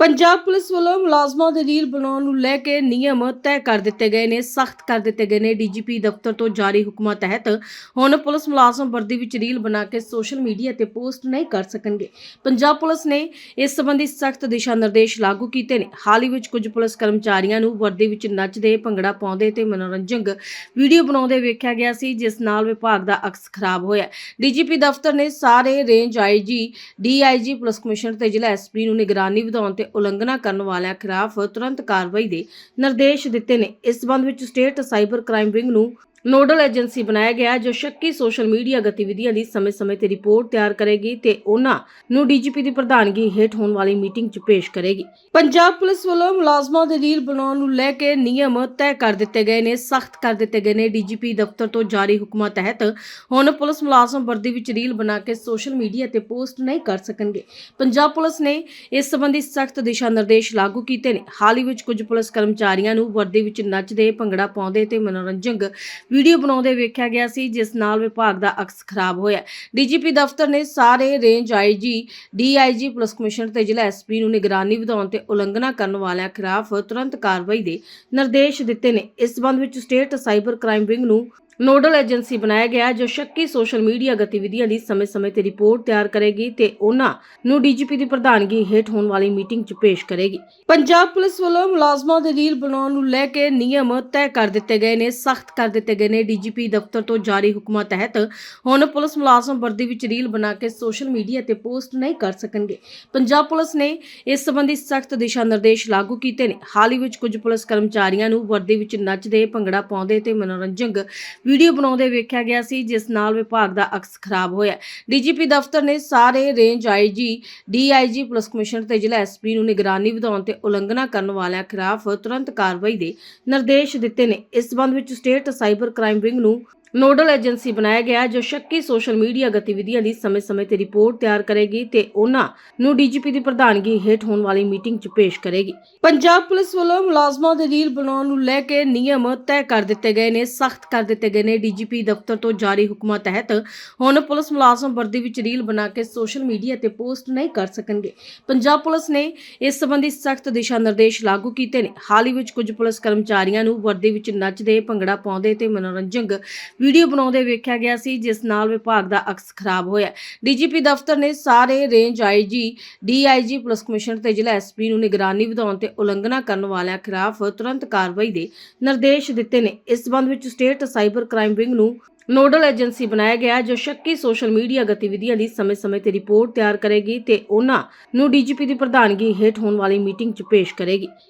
Punjab police ਵੱਲੋਂ ਮੁਲਾਜ਼ਮਾਂ ਦੇ ਰੀਲ ਬਣਾਉਣ ਨੂੰ ਲੈ ਕੇ ਨਿਯਮ ਤੈਅ ਕਰ ਦਿੱਤੇ ਗਏ ਨੇ, ਸਖਤ ਕਰ ਦਿੱਤੇ ਗਏ ਨੇ। ਡੀਜੀਪੀ ਦਫ਼ਤਰ ਤੋਂ ਜਾਰੀ ਹੁਕਮਾਂ ਤਹਿਤ ਹੁਣ ਪੁਲਿਸ ਮੁਲਾਜ਼ਮ ਵਰਦੀ ਵਿੱਚ ਰੀਲ ਬਣਾ ਕੇ ਸੋਸ਼ਲ ਮੀਡੀਆ ਤੇ ਪੋਸਟ ਨਹੀਂ ਕਰ ਸਕਣਗੇ। ਪੰਜਾਬ ਪੁਲਿਸ ਨੇ ਇਸ ਸੰਬੰਧੀ ਸਖਤ ਦਿਸ਼ਾ ਨਿਰਦੇਸ਼ ਲਾਗੂ ਕੀਤੇ ਨੇ। ਹਾਲ ਹੀ ਵਿੱਚ ਕੁਝ ਪੁਲਿਸ ਕਰਮਚਾਰੀਆਂ ਨੂੰ ਵਰਦੀ ਵਿੱਚ ਨੱਚਦੇ, ਭੰਗੜਾ ਪਾਉਂਦੇ ਤੇ ਮਨੋਰੰਜਕ ਵੀਡੀਓ ਬਣਾਉਂਦੇ ਵੇਖਿਆ ਗਿਆ ਸੀ, ਜਿਸ ਨਾਲ ਵਿਭਾਗ ਦਾ ਅਕਸ ਖਰਾਬ ਹੋਇਆ। ਡੀਜੀਪੀ ਦਫ਼ਤਰ ਨੇ ਸਾਰੇ range IG DIG police commissioner ਤੇ ਜ਼ਿਲ੍ਹਾ ਐਸਪੀ ਨੂੰ ਨਿਗਰਾਨੀ ਵਧਾਉਣ ਤੇ ਉਲੰਘਣਾ ਕਰਨ ਵਾਲਿਆਂ ਖਿਲਾਫ ਤੁਰੰਤ ਕਾਰਵਾਈ ਦੇ ਨਿਰਦੇਸ਼ ਦਿੱਤੇ ਨੇ। ਇਸ ਸਬੰਧ ਵਿੱਚ ਸਟੇਟ ਸਾਈਬਰ ਕ੍ਰਾਈਮ ਵਿੰਗ ਨੂੰ ਨੋਡਲ ਏਜੰਸੀ ਬਣਾਇਆ ਗਿਆ ਜੋ ਸ਼ੱਕੀ ਸੋਸ਼ਲ ਮੀਡੀਆ ਗਤੀਵਿਧੀਆਂ ਦੀ ਸਮੇਂ-ਸਮੇਂ ਤੇ ਰਿਪੋਰਟ ਤਿਆਰ ਕਰੇਗੀ ਤੇ ਉਹਨਾਂ ਨੂੰ ਡੀਜੀਪੀ ਦੀ ਪ੍ਰਧਾਨਗੀ ਹੇਠ ਹੋਣ ਵਾਲੀ ਮੀਟਿੰਗ 'ਚ ਪੇਸ਼ ਕਰੇਗੀ। ਪੰਜਾਬ ਪੁਲਿਸ ਵੱਲੋਂ ਮੁਲਾਜ਼ਮਾਂ ਦੇ ਰੀਲ ਬਣਾਉਣ ਨੂੰ ਲੈ ਕੇ ਨਿਯਮ ਤੈਅ ਕਰ ਦਿੱਤੇ ਗਏ ਨੇ, ਸਖਤ ਕਰ ਦਿੱਤੇ ਗਏ ਨੇ। ਡੀਜੀਪੀ ਦਫ਼ਤਰ ਤੋਂ ਜਾਰੀ ਹੁਕਮਾਂ ਤਹਿਤ ਹੁਣ ਪੁਲਿਸ ਮੁਲਾਜ਼ਮ ਵਰਦੀ ਵਿੱਚ ਰੀਲ ਬਣਾ ਕੇ ਸੋਸ਼ਲ ਮੀਡੀਆ ਤੇ ਪੋਸਟ ਨਹੀਂ ਕਰ ਸਕਣਗੇ। ਪੰਜਾਬ ਪੁਲਿਸ ਨੇ ਇਸ ਸੰਬੰਧੀ ਸਖਤ ਦਿਸ਼ਾ ਨਿਰਦੇਸ਼ ਲਾਗੂ ਕੀਤੇ ਨੇ। ਹਾਲ ਹੀ ਵਿੱਚ ਕੁਝ ਪੁਲਿਸ ਕਰਮਚਾਰੀਆਂ ਨੂੰ ਵਰਦੀ ਵਿੱਚ ਨੱਚਦੇ, ਭੰਗੜਾ ਪਾਉਂਦੇ ਤੇ ਮਨੋਰੰਜਕ ਵੀਡੀਓ ਬਣਾਉਂਦੇ ਵੇਖਿਆ ਗਿਆ ਸੀ, ਜਿਸ ਨਾਲ ਵਿਭਾਗ ਦਾ ਅਕਸ ਖਰਾਬ ਹੋਇਆ। ਡੀਜੀਪੀ ਦਫ਼ਤਰ ਨੇ ਸਾਰੇ range IG DIG police commissioner ਤੇ ਜ਼ਿਲ੍ਹਾ ਐਸਪੀ ਨੂੰ ਨਿਗਰਾਨੀ ਵਧਾਉਣ ਤੇ ਉਲੰਘਣਾ ਕਰਨ ਵਾਲਿਆਂ ਖਿਲਾਫ ਤੁਰੰਤ ਕਾਰਵਾਈ ਦੇ ਨਿਰਦੇਸ਼ ਦਿੱਤੇ ਨੇ। ਇਸ ਸਬੰਧ ਵਿੱਚ ਸਟੇਟ ਸਾਈਬਰ ਕ੍ਰਾਈਮ ਵਿੰਗ ਨੂੰ ਨੋਡਲ ਏਜੰਸੀ ਬਣਾਇਆ ਗਿਆ ਜੋ ਸ਼ੱਕੀ ਸੋਸ਼ਲ ਮੀਡੀਆ ਗਤੀਵਿਧੀਆਂ ਦੀ ਸਮੇਂ-ਸਮੇਂ ਤੇ ਰਿਪੋਰਟ ਤਿਆਰ ਕਰੇਗੀ ਤੇ ਉਹਨਾਂ ਨੂੰ ਡੀਜੀਪੀ ਦੀ ਪ੍ਰਧਾਨਗੀ ਹੇਠ ਹੋਣ ਵਾਲੀ ਮੀਟਿੰਗ 'ਚ ਪੇਸ਼ ਕਰੇਗੀ। ਪੰਜਾਬ ਪੁਲਿਸ ਵੱਲੋਂ ਮੁਲਾਜ਼ਮਾਂ ਦੇ ਰੀਲ ਬਣਾਉਣ ਨੂੰ ਲੈ ਕੇ ਨਿਯਮ ਤੈਅ ਕਰ ਦਿੱਤੇ ਗਏ ਨੇ, ਸਖਤ ਕਰ ਦਿੱਤੇ ਗਏ ਨੇ। ਡੀਜੀਪੀ ਦਫ਼ਤਰ ਤੋਂ ਜਾਰੀ ਹੁਕਮਾਂ ਤਹਿਤ ਹੁਣ ਪੁਲਿਸ ਮੁਲਾਜ਼ਮ ਵਰਦੀ ਵਿੱਚ ਰੀਲ ਬਣਾ ਕੇ ਸੋਸ਼ਲ ਮੀਡੀਆ ਤੇ ਪੋਸਟ ਨਹੀਂ ਕਰ ਸਕਣਗੇ। ਪੰਜਾਬ ਪੁਲਿਸ ਨੇ ਇਸ ਸੰਬੰਧੀ ਸਖਤ ਦਿਸ਼ਾ ਨਿਰਦੇਸ਼ ਲਾਗੂ ਕੀਤੇ ਨੇ। ਹਾਲ ਹੀ ਵਿੱਚ ਕੁਝ ਪੁਲਿਸ ਕਰਮਚਾਰੀਆਂ ਨੂੰ ਵਰਦੀ ਵਿੱਚ ਨੱਚਦੇ, ਭੰਗੜਾ ਪਾਉਂਦੇ ਤੇ ਮਨੋਰੰਜਕ ਵੀਡੀਓ ਬਣਾਉਂਦੇ ਵੇਖਿਆ ਗਿਆ ਸੀ, ਜਿਸ ਨਾਲ ਵਿਭਾਗ ਦਾ ਅਕਸ ਖਰਾਬ ਹੋਇਆ। ਡੀਜੀਪੀ ਦਫ਼ਤਰ ਨੇ ਸਾਰੇ range IG, DIG, police commissioner ਤੇ ਜ਼ਿਲ੍ਹਾ ਐਸਪੀ ਨੂੰ ਨਿਗਰਾਨੀ ਵਧਾਉਣ ਤੇ ਉਲੰਘਣਾ ਕਰਨ ਵਾਲਿਆਂ ਖਿਲਾਫ ਤੁਰੰਤ ਕਾਰਵਾਈ ਦੇ ਨਿਰਦੇਸ਼ ਦਿੱਤੇ ਨੇ। ਇਸ ਸਬੰਧ ਵਿੱਚ ਸਟੇਟ ਸਾਈਬਰ ਕ੍ਰਾਈਮ ਵਿੰਗ ਨੂੰ ਨੋਡਲ ਏਜੰਸੀ ਬਣਾਇਆ ਗਿਆ ਜੋ ਸ਼ੱਕੀ ਸੋਸ਼ਲ ਮੀਡੀਆ ਗਤੀਵਿਧੀਆਂ ਦੀ ਸਮੇਂ-ਸਮੇਂ ਤੇ ਰਿਪੋਰਟ ਤਿਆਰ ਕਰੇਗੀ ਤੇ ਉਹਨਾਂ ਨੂੰ ਡੀਜੀਪੀ ਦੀ ਪ੍ਰਧਾਨਗੀ ਹੇਠ ਹੋਣ ਵਾਲੀ ਮੀਟਿੰਗ 'ਚ ਪੇਸ਼ ਕਰੇਗੀ। ਪੰਜਾਬ ਪੁਲਿਸ ਵੱਲੋਂ ਮੁਲਾਜ਼ਮਾਂ ਦੇ ਰੀਲ ਬਣਾਉਣ ਨੂੰ ਲੈ ਕੇ ਨਿਯਮ ਤੈਅ ਕਰ ਦਿੱਤੇ ਗਏ ਨੇ, ਸਖਤ ਕਰ ਦਿੱਤੇ ਗਏ ਨੇ। ਡੀਜੀਪੀ ਦਫ਼ਤਰ ਤੋਂ ਜਾਰੀ ਹੁਕਮਾਂ ਤਹਿਤ ਹੁਣ ਪੁਲਿਸ ਮੁਲਾਜ਼ਮ ਵਰਦੀ ਵਿੱਚ ਰੀਲ ਬਣਾ ਕੇ ਸੋਸ਼ਲ ਮੀਡੀਆ ਤੇ ਪੋਸਟ ਨਹੀਂ ਕਰ ਸਕਣਗੇ। ਪੰਜਾਬ ਪੁਲਿਸ ਨੇ ਇਸ ਸੰਬੰਧੀ ਸਖਤ ਦਿਸ਼ਾ ਨਿਰਦੇਸ਼ ਲਾਗੂ ਕੀਤੇ ਨੇ। ਹਾਲ ਹੀ ਵਿੱਚ ਕੁਝ ਪੁਲਿਸ ਕਰਮਚਾਰੀਆਂ ਨੂੰ ਵਰਦੀ ਵਿੱਚ ਨੱਚਦੇ, ਭੰਗੜਾ ਪਾਉਂਦੇ ਤੇ ਮਨੋਰੰਜਕ ਵੀਡੀਓ ਬਣਾਉਂਦੇ ਵੇਖਿਆ ਗਿਆ ਸੀ, ਜਿਸ ਨਾਲ ਵਿਭਾਗ ਦਾ ਅਕਸ ਖਰਾਬ ਹੋਇਆ। ਡੀਜੀਪੀ ਦਫ਼ਤਰ ਨੇ ਸਾਰੇ range IG DIG police commissioner ਤੇ ਜ਼ਿਲ੍ਹਾ ਐਸਪੀ ਨੂੰ ਨਿਗਰਾਨੀ ਵਧਾਉਣ ਤੇ ਉਲੰਘਣਾ ਕਰਨ ਵਾਲਿਆਂ ਖਿਲਾਫ ਤੁਰੰਤ ਕਾਰਵਾਈ ਦੇ ਨਿਰਦੇਸ਼ ਦਿੱਤੇ ਨੇ। ਇਸ ਸਬੰਧ ਵਿੱਚ ਸਟੇਟ ਸਾਈਬਰ ਕ੍ਰਾਈਮ ਵਿੰਗ ਨੂੰ ਨੋਡਲ ਏਜੰਸੀ ਬਣਾਇਆ ਗਿਆ, ਜੋ ਸ਼ੱਕੀ ਸੋਸ਼ਲ ਮੀਡੀਆ ਗਤੀਵਿਧੀਆਂ ਦੀ ਸਮੇਂ-ਸਮੇਂ ਤੇ ਰਿਪੋਰਟ ਤਿਆਰ ਕਰੇਗੀ ਤੇ ਉਹਨਾਂ ਨੂੰ ਡੀਜੀਪੀ ਦੀ ਪ੍ਰਧਾਨਗੀ ਹੇਠ ਹੋਣ ਵਾਲੀ ਮੀਟਿੰਗ 'ਚ ਪੇਸ਼ ਕਰੇਗੀ।